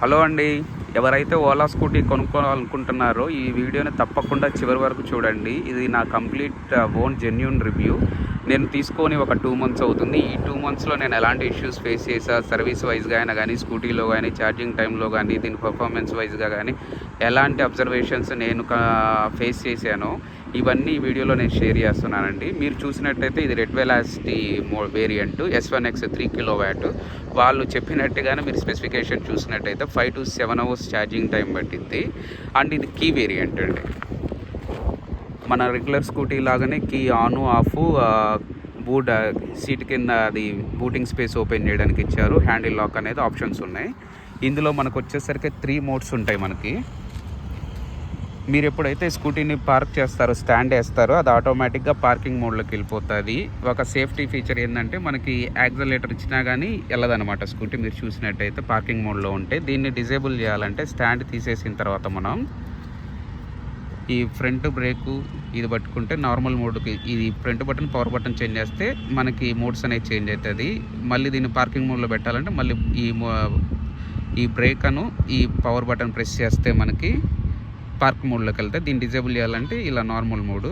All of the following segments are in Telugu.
హలో అండి. ఎవరైతే ఓలా స్కూటీ కొనుక్కోవాలనుకుంటున్నారో ఈ వీడియోని తప్పకుండా చివరి వరకు చూడండి. ఇది నా కంప్లీట్ ఓన్ జెన్యున్ రివ్యూ. నేను తీసుకొని ఒక టూ మంత్స్ అవుతుంది. ఈ టూ మంత్స్లో నేను ఎలాంటి ఇష్యూస్ ఫేస్ చేసా సర్వీస్ వైజ్గా అయినా కానీ స్కూటీలో కానీ ఛార్జింగ్ టైంలో కానీ దీని పర్ఫార్మెన్స్ వైజ్గా కానీ ఎలాంటి అబ్జర్వేషన్స్ నేను ఫేస్ చేశానో ఇవన్నీ ఈ వీడియోలో నేను షేర్ చేస్తున్నానండి. మీరు చూసినట్టయితే ఇది red velocity mo variant S one X three kilowatt. వాళ్ళు చెప్పినట్టుగానే మీరు స్పెసిఫికేషన్ చూసినట్టయితే five to seven hours charging time and and ఇది కీ వేరియంట్ అండి. మన రెగ్యులర్ స్కూటీ లాగానే key on off boot seat కింద అది బూటింగ్ స్పేస్ ఓపెన్ చేయడానికి ఇచ్చారు. హ్యాండిల్ లాక్ అనేది ఆప్షన్స్ ఉన్నాయి. ఇందులో మనకు వచ్చేసరికి త్రీ మోడ్స్ ఉంటాయి మనకి. మీరు ఎప్పుడైతే స్కూటీని పార్క్ చేస్తారో స్టాండ్ వేస్తారో అది ఆటోమేటిక్గా పార్కింగ్ మోడ్లోకి వెళ్ళిపోతుంది. ఒక సేఫ్టీ ఫీచర్ ఏంటంటే మనకి యాక్సలేటర్ ఇచ్చినా కానీ వెళ్ళదనమాట స్కూటీ మీరు చూసినట్టయితే పార్కింగ్ మోడ్లో ఉంటే. దీన్ని డిజేబుల్ చేయాలంటే స్టాండ్ తీసేసిన తర్వాత మనం ఈ ఫ్రంట్ బ్రేకు ఇది పట్టుకుంటే నార్మల్ మోడ్కి ఇది front button power button change చేస్తే మనకి మోడ్స్ అనేది చేంజ్ అవుతుంది. మళ్ళీ దీన్ని పార్కింగ్ మోడ్లో పెట్టాలంటే మళ్ళీ ఈ ఈ బ్రేక్ అను ఈ పవర్ బటన్ ప్రెస్ చేస్తే మనకి పార్క్ మోడ్లోకి వెళ్తే దీన్ని డిజేబుల్ చేయాలంటే ఇలా నార్మల్ మోడ్.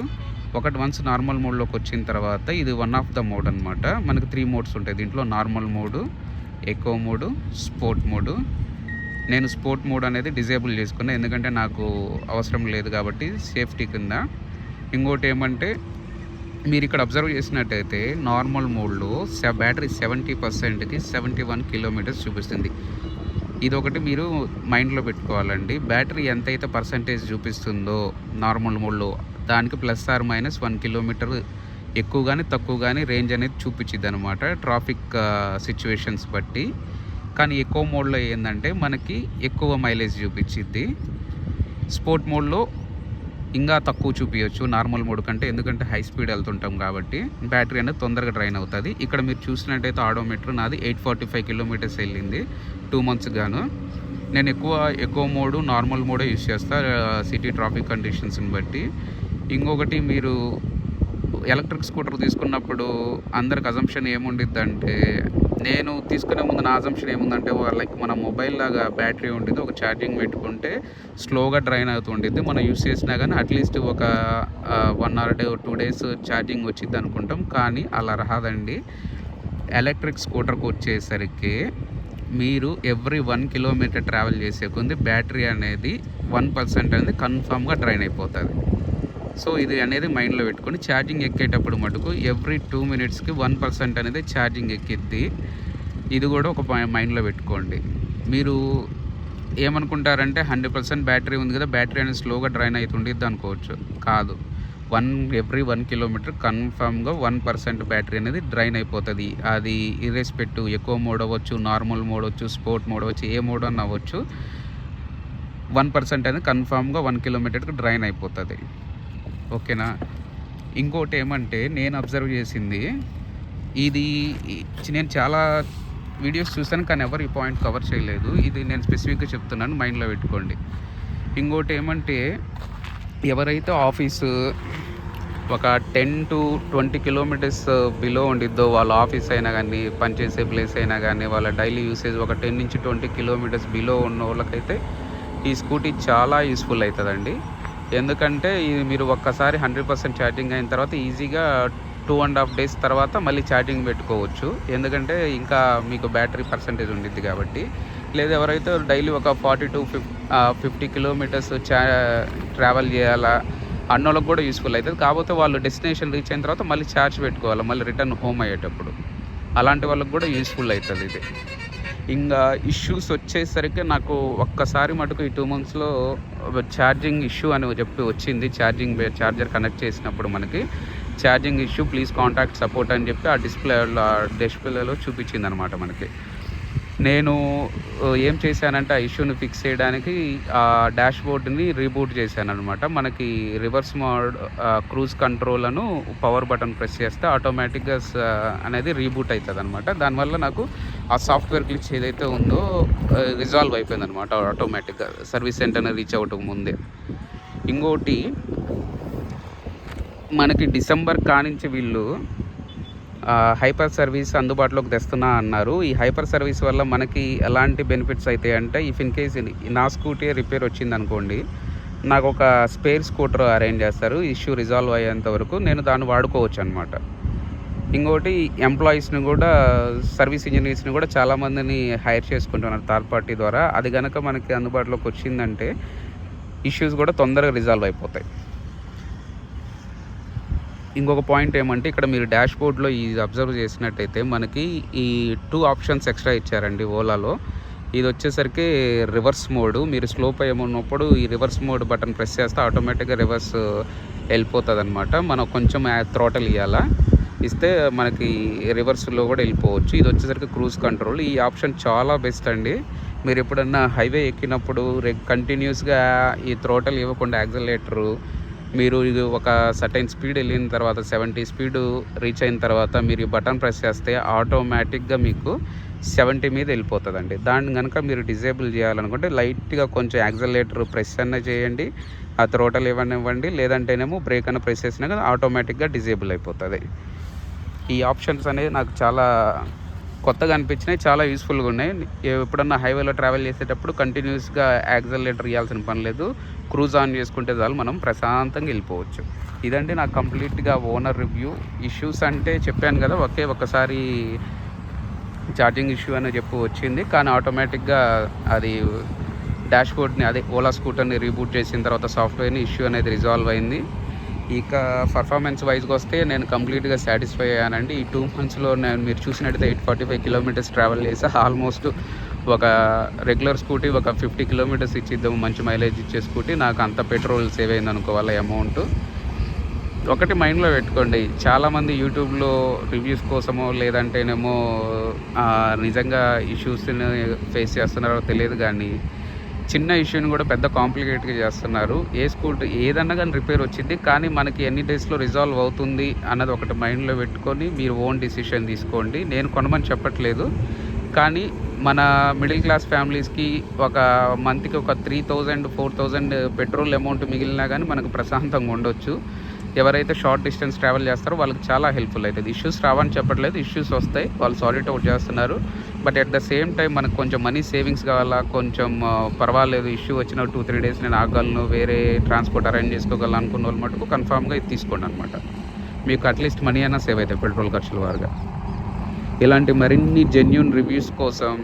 ఒకటి వన్స్ నార్మల్ మోడ్లోకి వచ్చిన తర్వాత ఇది వన్ ఆఫ్ ద మోడ్ అనమాట మనకు త్రీ మోడ్స్ ఉంటాయి. దీంట్లో normal mode eco mode sport mode. నేను స్పోర్ట్ మోడ్ అనేది డిజేబుల్ చేసుకున్నా. ఎందుకంటే నాకు అవసరం లేదు కాబట్టి సేఫ్టీ కింద. ఇంకోటి ఏమంటే మీరు ఇక్కడ అబ్జర్వ్ చేసినట్టయితే నార్మల్ మోడ్లో బ్యాటరీ సెవెంటీ పర్సెంట్కి సెవెంటీ వన్ కిలోమీటర్స్ చూపిస్తుంది. ఇది ఒకటి మీరు మైండ్లో పెట్టుకోవాలండి. బ్యాటరీ ఎంతైతే పర్సంటేజ్ చూపిస్తుందో నార్మల్ మోడ్లో దానికి plus or minus one kilometre ఎక్కువ కానీ తక్కువ కానీ రేంజ్ అనేది చూపించిద్ది అనమాట ట్రాఫిక్ సిచ్యువేషన్స్ బట్టి. కానీ ఎక్కువ మోడ్లో ఏంటంటే మనకి ఎక్కువ మైలేజ్ చూపించిద్ది. స్పోర్ట్ మోడ్లో ఇంకా తక్కువ చూపించవచ్చు నార్మల్ మోడ్ కంటే ఎందుకంటే హై స్పీడ్ వెళ్తుంటాం కాబట్టి. బ్యాటరీ అనేది తొందరగా డ్రైన్ అవుతుంది. ఇక్కడ మీరు చూసినట్టయితే ఆడోమీటర్ నాది ఎయిట్ ఫార్టీ ఫైవ్ కిలోమీటర్స్ వెళ్ళింది టూ మంత్స్ గాను. నేను ఎక్కువ ఎక్కువ మోడు నార్మల్ మోడే యూస్ చేస్తాను సిటీ ట్రాఫిక్ కండిషన్స్ని బట్టి. ఇంకొకటి మీరు ఎలక్ట్రిక్ స్కూటర్ తీసుకున్నప్పుడు అందరికి అజంప్షన్ ఏముండిద్ది అంటే నేను తీసుకునే ముందు నా అజంప్షన్ ఏముందంటే లైక్ మన మొబైల్ లాగా బ్యాటరీ ఉండిద్ది ఒక ఛార్జింగ్ పెట్టుకుంటే స్లోగా డ్రైన్ అవుతుండిద్ది మనం యూస్ చేసినా కానీ అట్లీస్ట్ ఒక one hour day two days charging వచ్చింది అనుకుంటాం. కానీ అలా రాదండి. ఎలక్ట్రిక్ స్కూటర్కి వచ్చేసరికి మీరు ఎవ్రీ వన్ కిలోమీటర్ ట్రావెల్ చేసే కొద్ది బ్యాటరీ అనేది వన్ పర్సెంట్ అనేది కన్ఫామ్గా డ్రైన్ అయిపోతుంది. సో ఇది అనేది మైండ్లో పెట్టుకొని ఛార్జింగ్ ఎక్కేటప్పుడు మటుకు ఎవ్రీ టూ మినిట్స్కి వన్ పర్సెంట్ అనేది ఛార్జింగ్ ఎక్కిద్ది. ఇది కూడా ఒక మైండ్లో పెట్టుకోండి. మీరు ఏమనుకుంటారంటే హండ్రెడ్ పర్సెంట్ బ్యాటరీ ఉంది కదా బ్యాటరీ అనేది స్లోగా డ్రైన్ అవుతుండిద్ది అనుకోవచ్చు. కాదు. వన్ ఎవ్రీ వన్ కిలోమీటర్ కన్ఫామ్గా వన్ పర్సెంట్ బ్యాటరీ అనేది డ్రైన్ అయిపోతుంది. అది ఇర్రెస్పెక్టివ్ ఎక్కువ మోడ్ అవ్వచ్చు నార్మల్ మోడ్ అవ్వచ్చు స్పోర్ట్ మోడ్ అవ్వచ్చు ఏ మోడ్ అని అవ్వచ్చు వన్ పర్సెంట్ అనేది కన్ఫామ్గా వన్ కిలోమీటర్కి డ్రైన్ అయిపోతుంది. ఓకేనా? ఇంకోటి ఏమంటే నేను అబ్జర్వ్ చేసింది ఇది నేను చాలా వీడియోస్ చూసాను కానీ ఎవరు ఈ పాయింట్ కవర్ చేయలేదు. ఇది నేను స్పెసిఫిక్గా చెప్తున్నాను మైండ్లో పెట్టుకోండి. ఇంకోటి ఏమంటే ఎవరైతే ఆఫీసు ఒక ten to twenty kilometres below ఉండిద్దో వాళ్ళ ఆఫీస్ అయినా కానీ పనిచేసే ప్లేస్ అయినా కానీ వాళ్ళ డైలీ యూసేజ్ ఒక టెన్ నుంచి ట్వంటీ కిలోమీటర్స్ బిలో ఉన్న వాళ్ళకైతే ఈ స్కూటీ చాలా యూస్ఫుల్ అవుతుందండి. ఎందుకంటే ఇది మీరు ఒక్కసారి హండ్రెడ్ పర్సెంట్ ఛార్జింగ్ అయిన తర్వాత ఈజీగా టూ అండ్ హాఫ్ డేస్ తర్వాత మళ్ళీ ఛార్జింగ్ పెట్టుకోవచ్చు. ఎందుకంటే ఇంకా మీకు బ్యాటరీ పర్సంటేజ్ ఉండిద్ది కాబట్టి. లేదా ఎవరైతే డైలీ ఒక forty to fif fifty kilometres చా ట్రావెల్ చేయాలా అన్నోళ్ళకి కూడా యూస్ఫుల్ అవుతుంది కాకపోతే వాళ్ళు డెస్టినేషన్ రీచ్ అయిన తర్వాత మళ్ళీ ఛార్జ్ పెట్టుకోవాలి మళ్ళీ రిటర్న్ హోమ్ అయ్యేటప్పుడు. అలాంటి వాళ్ళకి కూడా యూస్ఫుల్ అవుతుంది ఇది. ఇంకా ఇష్యూస్ వచ్చేసరికి నాకు ఒక్కసారి మటుకు ఈ టూ మంత్స్లో ఛార్జింగ్ ఇష్యూ అని చెప్పి వచ్చింది. ఛార్జింగ్ ఛార్జర్ కనెక్ట్ చేసినప్పుడు మనకి charging issue please contact support అని చెప్పి ఆ డిస్ప్లే డిస్ప్లేలో చూపించింది అనమాట మనకి. నేను ఏం చేశానంటే ఆ ఇష్యూని ఫిక్స్ చేయడానికి ఆ డాష్ బోర్డ్ని రీబూట్ చేశాను అనమాట మనకి రివర్స్ మోడ్ క్రూజ్ కంట్రోల్ను పవర్ బటన్ ప్రెస్ చేస్తే ఆటోమేటిక్గా అనేది రీబూట్ అవుతుంది అనమాట దానివల్ల నాకు ఆ సాఫ్ట్వేర్ గ్లిచ్ ఏదైతే ఉందో రిజాల్వ్ అయిపోయింది అనమాట ఆటోమేటిక్గా సర్వీస్ సెంటర్ని రీచ్ అవ్వటం ముందే. ఇంకోటి మనకి డిసెంబర్ కానించి వీళ్ళు హైపర్ సర్వీస్ అందుబాటులోకి తెస్తున్నా అన్నారు. ఈ హైపర్ సర్వీస్ వల్ల మనకి ఎలాంటి బెనిఫిట్స్ అవుతాయి అంటే ఇఫ్ ఇన్ కేస్ నా స్కూటీ రిపేర్ వచ్చింది అనుకోండి నాకు ఒక స్పేర్ స్కూటర్ అరేంజ్ చేస్తారు. ఇష్యూ రిజాల్వ్ అయ్యేంత వరకు నేను దాన్ని వాడుకోవచ్చు అనమాట ఇంకోటి ఎంప్లాయీస్ని కూడా సర్వీస్ ఇంజనీర్స్ని కూడా చాలామందిని హైర్ చేసుకుంటున్నారు థర్డ్ పార్టీ ద్వారా. అది కనుక మనకి అందుబాటులోకి వచ్చిందంటే ఇష్యూస్ కూడా తొందరగా రిజాల్వ్ అయిపోతాయి. ఇంకొక పాయింట్ ఏమంటే ఇక్కడ మీరు డాష్ బోర్డ్లో ఇది అబ్జర్వ్ చేసినట్టయితే మనకి ఈ టూ ఆప్షన్స్ ఎక్స్ట్రా ఇచ్చారండి ఓలాలో. ఇది వచ్చేసరికి రివర్స్ మోడ్ మీరు స్లో ఉన్నప్పుడు ఈ రివర్స్ మోడ్ బటన్ ప్రెస్ చేస్తే ఆటోమేటిక్గా రివర్స్ వెళ్ళిపోతుంది అనమాట మనం కొంచెం థ్రోటల్ ఇవ్వాలా ఇస్తే మనకి రివర్స్లో కూడా వెళ్ళిపోవచ్చు. ఇది వచ్చేసరికి క్రూజ్ కంట్రోల్. ఈ ఆప్షన్ చాలా బెస్ట్ అండి. మీరు ఎప్పుడన్నా హైవే ఎక్కినప్పుడు కంటిన్యూస్గా ఈ త్రోటల్ ఇవ్వకుండా యాక్సలేటరు మీరు ఇది ఒక సర్టైన్ స్పీడ్ వెళ్ళిన తర్వాత సెవెంటీ స్పీడ్ రీచ్ అయిన తర్వాత మీరు ఈ బటన్ ప్రెస్ చేస్తే ఆటోమేటిక్గా మీకు సెవెంటీ మీద వెళ్ళిపోతుందండి. దాన్ని కనుక మీరు డిజేబుల్ చేయాలనుకుంటే లైట్గా కొంచెం యాక్సలేటర్ ప్రెస్ అన్న చేయండి. ఆ త్రోటల్ ఇవ్వనివ్వండి. లేదంటేనేమో బ్రేక్ అన్న ప్రెస్ చేసినా కదా ఆటోమేటిక్గా డిజేబుల్ అయిపోతుంది. ఈ ఆప్షన్స్ అనేది నాకు చాలా కొత్తగా అనిపించినాయి చాలా యూస్ఫుల్గా ఉన్నాయి. ఎప్పుడన్నా హైవేలో ట్రావెల్ చేసేటప్పుడు కంటిన్యూస్గా యాక్సలేటర్ ఇవ్వాల్సిన పని లేదు. క్రూజ్ ఆన్ చేసుకుంటే చాలు మనం ప్రశాంతంగా వెళ్ళిపోవచ్చు. ఇదంటే నాకు కంప్లీట్గా ఓనర్ రివ్యూ. ఇష్యూస్ అంటే చెప్పాను కదా ఒకే ఒకసారి ఛార్జింగ్ ఇష్యూ అని చెప్పి వచ్చింది. కానీ ఆటోమేటిక్గా అది డాష్ బోర్డ్ని అదే ఓలా స్కూటర్ని రీబూట్ చేసిన తర్వాత సాఫ్ట్వేర్ని ఇష్యూ అనేది రిజాల్వ్ అయింది. ఇక పర్ఫార్మెన్స్ వైజ్గా వస్తే నేను కంప్లీట్గా సాటిస్ఫై అయ్యానండి. ఈ టూ మంత్స్లో నేను మీరు చూసినట్టయితే eight forty five kilometres travel చేసా. ఆల్మోస్ట్ ఒక రెగ్యులర్ స్కూటీ ఒక ఫిఫ్టీ కిలోమీటర్స్ ఇచ్చిద్దాము మంచి మైలేజ్ ఇచ్చే స్కూటీ నాకు అంత పెట్రోల్ సేవ్ అయింది అనుకోవాలి అమౌంట్ ఒకటి మైండ్లో పెట్టుకోండి. చాలామంది యూట్యూబ్లో రివ్యూస్ కోసమో లేదంటేనేమో నిజంగా ఇష్యూస్ని ఫేస్ చేస్తున్నారో తెలియదు కానీ చిన్న ఇష్యూని కూడా పెద్ద కాంప్లికేట్గా చేస్తున్నారు. ఏ స్కూల్ ఏదన్నా కానీ రిపేర్ వచ్చింది కానీ మనకి ఎన్ని డేస్లో రిజాల్వ్ అవుతుంది అన్నది ఒకటి మైండ్లో పెట్టుకొని మీరు ఓన్ డిసిషన్ తీసుకోండి. నేను కొనమని చెప్పట్లేదు కానీ మన మిడిల్ క్లాస్ ఫ్యామిలీస్కి ఒక మంత్కి ఒక three thousand four thousand petrol amount మిగిలినా కానీ మనకు ప్రశాంతంగా ఉండొచ్చు. ఎవరైతే షార్ట్ డిస్టెన్స్ ట్రావెల్ చేస్తారో వాళ్ళకి చాలా హెల్ప్ఫుల్ అవుతుంది. ఇష్యూస్ రావని చెప్పట్లేదు ఇష్యూస్ వస్తాయి. వాళ్ళు సాలిట్ అవుట్ చేస్తున్నారు. But at the same time మనకు కొంచెం మనీ సేవింగ్స్ కావాలా కొంచెం పర్వాలేదు ఇష్యూ వచ్చిన టూ త్రీ డేస్ నేను ఆగలను వేరే ట్రాన్స్పోర్ట్ అరేంజ్ చేసుకోగలను అనుకున్న వాళ్ళు మటుకు కన్ఫామ్గా ఇది తీసుకోండి అనమాట మీకు అట్లీస్ట్ మనీ అయినా సేవ్ అవుతాయి పెట్రోల్ ఖర్చుల వారుగా. ఇలాంటి మరిన్ని జెన్యున్ రివ్యూస్ కోసం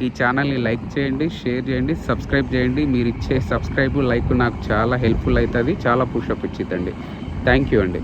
ఈ ఛానల్ని లైక్ చేయండి షేర్ చేయండి సబ్స్క్రైబ్ చేయండి. మీరు ఇచ్చే సబ్స్క్రైబ్ లైక్ నాకు చాలా హెల్ప్ఫుల్ అవుతుంది చాలా పుషప్ ఇచ్చిద్దండి థ్యాంక్ యూ అండి.